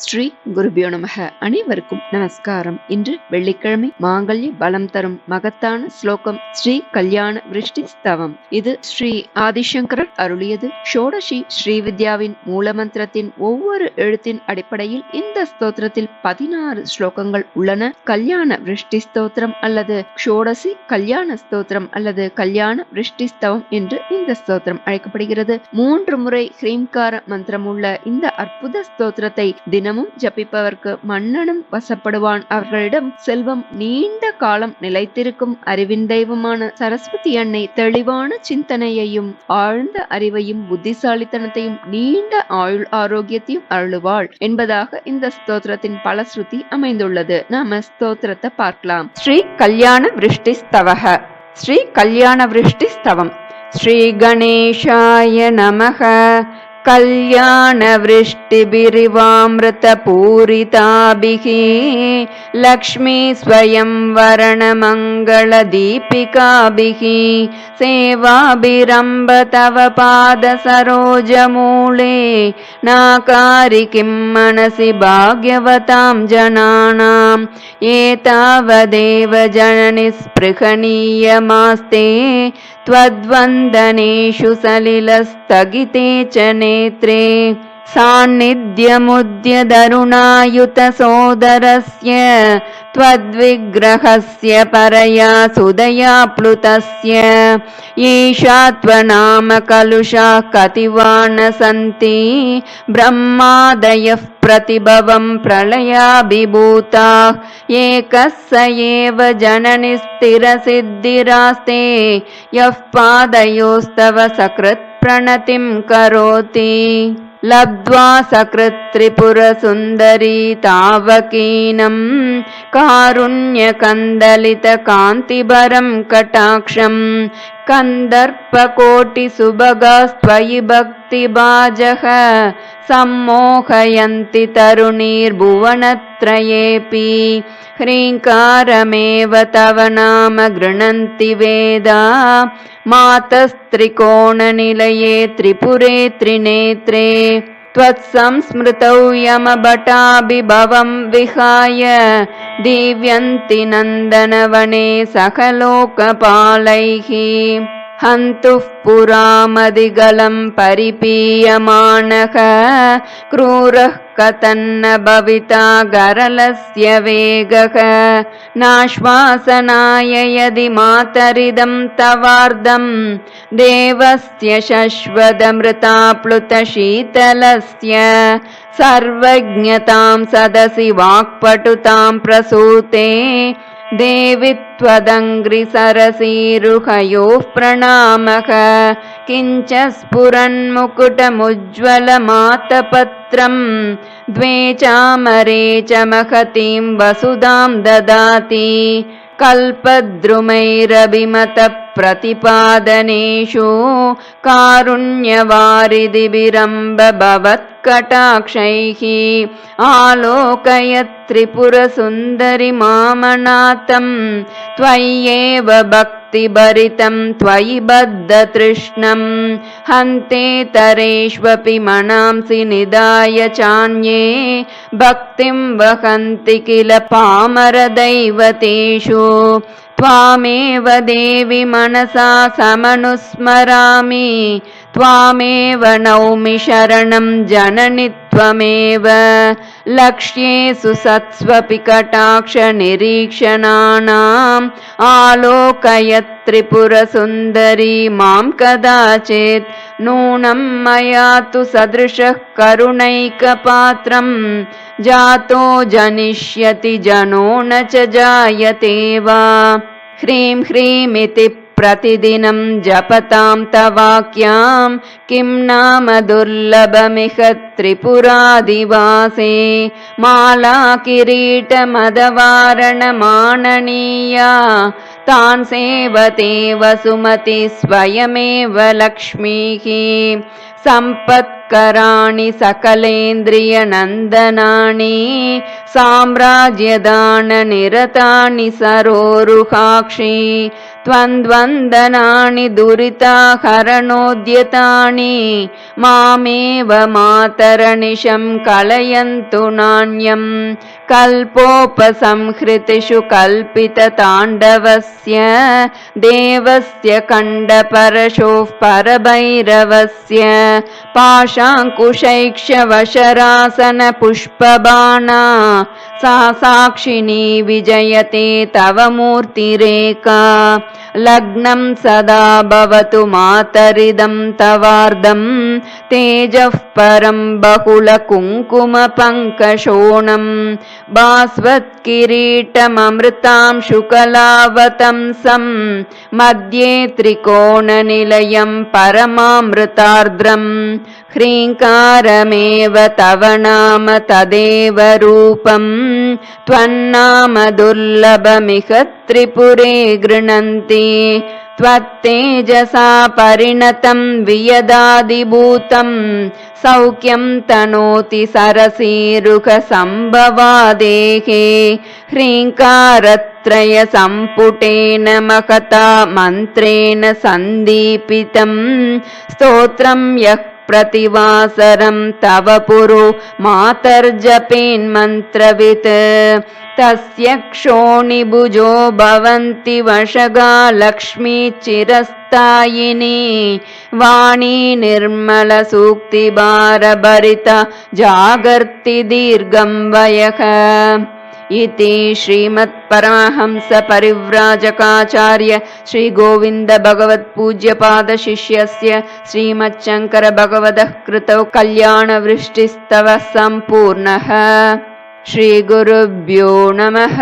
ஸ்ரீ குருபியோ நமக. அனைவருக்கும் நமஸ்காரம். இன்று வெள்ளிக்கிழமை மாங்கல்ய பலம் தரும் மகத்தான ஸ்லோகம் ஸ்ரீ கல்யாண விருஷ்டி ஸ்தவம். இது ஸ்ரீ ஆதிசங்கரர் அருளியது. ஷோடசி ஸ்ரீவித்யாவின் மூலமந்திரத்தின் ஒவ்வொரு எழுத்தின் அடிப்படையில் இந்த ஸ்தோத்திரத்தில் பதினாறு ஸ்லோகங்கள் உள்ளன. கல்யாண விருஷ்டி ஸ்தோத்திரம் அல்லது ஷோடசி கல்யாண ஸ்தோத்திரம் அல்லது கல்யாண விருஷ்டி ஸ்தவம் என்று இந்த ஸ்தோத்திரம் அழைக்கப்படுகிறது. மூன்று முறை ஹ்ரீம்கார மந்திரம் உள்ள இந்த அற்புத ஸ்தோத்திரத்தை தினமும் ஜபிப்பவர்க்கு மன்னனும் வசப்படுவான். அவர்களிடம் செல்வம் நீண்ட காலம் நிலைத்திருக்கும் அறிவின் தெய்வமான சரஸ்வதி அன்னை தெளிவான சிந்தனையையும் ஆழ்ந்த அறிவையும் புத்திசாலித்தனத்தையும் நீண்ட ஆயுள் ஆரோக்கியத்தையும் அருளுவாள் என்பதாக இந்த ஸ்தோத்திரத்தின் பல ஸ்ருதி அமைந்துள்ளது. நாம ஸ்தோத்திரத்தை பார்க்கலாம். ஸ்ரீ கல்யாண விருஷ்டி ஸ்தவக ஸ்ரீ கல்யாண விருஷ்டி ஸ்தவம். ஸ்ரீ கணேஷாய நமக कल्याणवृष्टिभिरिवामृतपूरिताभिः लक्ष्मी स्वयं वरणमङ्गलदीपिकाभिः सेवाभिरम्ब तव पादसरोजमूले। नाकारि किं मनसि भाग्यवतां जनानाम् एतावदेव जननि स्पृहणीयमास्ते। त्वद्वन्दनेषु सलिलस्थगिते च नेत्रे सान्निध्यमुद्यदरुणायुतसोदरस्य त्वद्विग्रहस्य परया सुदया प्लुतस्य। येषा त्वनाम कलुषा कति वा न सन्ति ब्रह्मादयः प्रतिभवं प्रलयाभिभूता। एकः स एव जननि स्थिरसिद्धिरास्ते यः पादयोस्तव सकृत् प्रणतिं करोति। लब्ध्वा सकृत्त्रिपुरसुन्दरी तावकीनं। कारुण्यकन्दलितकान्तिभरं कटाक्षं कन्दर्पकोटिसुभगास्त्वयि भक्तिभाजः। सम्मोहयन्ति तरुणीर्भुवनत्रयेऽपि ह्रीङ्कारमेव तव नाम गृह्णन्ति वेदा। मातस्त्रिकोणनिलये त्रिपुरे त्रिनेत्रे। त्वत्संस्मृतौ यमभटाभिभवं विहाय। दीव्यन्ति नन्दनवने सकलोकपालैः हन्तुः पुरामदिगलं परिपीयमानः क्रूरः कतन्न भविता गरलस्य वेगः। नाश्वासनाय यदि मातरिदं तवार्धं देवस्य शश्वतमृताप्लुतशीतलस्य सर्वज्ञतां सदसि वाक्पटुतां प्रसूते देवि त्वदङ्घ्रिसरसीरुहयोः प्रणामः। किञ्च स्फुरन्मुकुटमुज्ज्वलमातपत्रम् द्वे चामरे च महतीं वसुधां ददाति। कल्पद्रुमैरभिमतप्रतिपादनेषु कारुण्यवारिदिभिरम्ब भवत्कटाक्षैः आलोकयत् त्रिपुरसुन्दरि मामनाथं त्वय्येव भक्तिभरितं त्वयि बद्धतृष्णं। हन्तेतरेष्वपि मनांसि निधाय चान्ये भक्तिं वहन्ति किल पामरदैवतेषु। त्वामेव देवि मनसा समनुस्मरामि त्वामेव नौमि शरणं जननि त्वमेव। लक्ष्येषु सत्स्वपि कटाक्षनिरीक्षणानाम्। आलोकयत् त्रिपुरसुन्दरी मां कदाचित् नूनं मया तु सदृशः करुणैकपात्रं जातो जनिष्यति जनो न च जायते वा। ह्रीं ह्रीमिति प्रतिदिनं जपतां तवाक्यां किं नाम दुर्लभमिह त्रिपुरादिवासे माला किरीटमदवारणमाननीया तान् सेवते वसुमति स्वयमेव लक्ष्मीः सम्पत् मत्कराणि सकलेन्द्रियनन्दनानि साम्राज्यदाननिरतानि सरोरुहाक्षि त्वन्द्वन्दनानि दुरिताहरणोद्यतानि मामेव मातरनिशं कलयन्तु नान्यम् कल्पोपसंहृतिषु कल्पितताण्डवस्य देवस्य कण्डपरशोः परभैरवस्य पाशाङ्कुशैक्षवशरासनपुष्पबाणा सा साक्षिणी विजयते तव मूर्तिरेका लग्नं सदा भवतु मातरिदं तवार्धं। तेजः परं बहुलकुङ्कुमपङ्कशोणम् भास्वत्किरीटममृतां शुकलावतंसं मध्ये त्रिकोणनिलयं परमामृतार्द्रम् ह्रीङ्कारमेव तव नाम तदेव रूपम् त्वन्नाम दुर्लभमिह त्रिपुरे गृह्णन्ति। त्वत्तेजसा परिणतं वियदादिभूतं। सौख्यं तनोति सरसीरुखसम्भवादेः ह्रीङ्कारत्रयसम्पुटेन महता मन्त्रेण सन्दीपितं। स्तोत्रं यः प्रतिवासरं तव पुरो मातर्जपेन्मन्त्रवित् तस्य क्षोणिभुजो भवन्ति वशगा लक्ष्मी चिरस्तायिनी वाणी निर्मलसूक्तिभारभरिता जागर्ति दीर्घं वयः इति श्रीमत्परमहंसपरिव्राजकाचार्य श्रीगोविन्दभगवत्पूज्यपादशिष्यस्य श्रीमच्छङ्करभगवतः कृतौ कल्याणवृष्टिस्तव सम्पूर्णः श्रीगुरुभ्यो नमः